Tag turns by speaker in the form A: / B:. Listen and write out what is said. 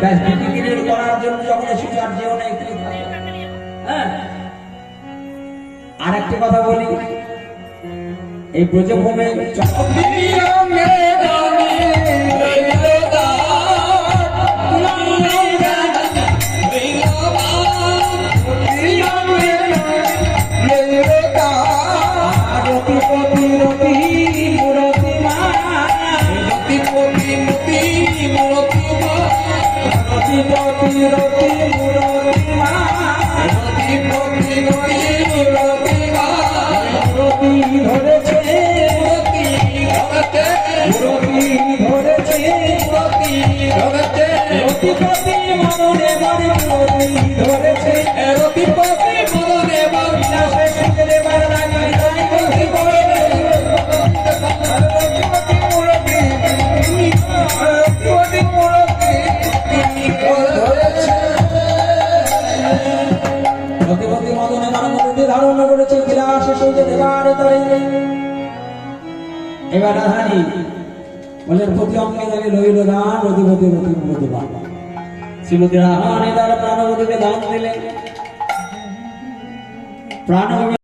A: ব্যাস বিক্রি করার জন্য যখন এসেছ আর যেও না হ্যাঁ আর একটা কথা বলি। এই ব্রজভূমে রতিপতি মননে মুরতি ধরেছে। রতিপতি মননে তাই বলতে রতিপতি মুরতি রতিপতি মুরতি ধরেছে রতিপতি ধারণ করেছে বিলাস তাই এবার রাধানি বলেন প্রতি অঙ্গে রইল দান রতিপতি রতি বাবা শ্রীমতী রানী তার প্রাণবতীকে দান দিলেন প্রাণ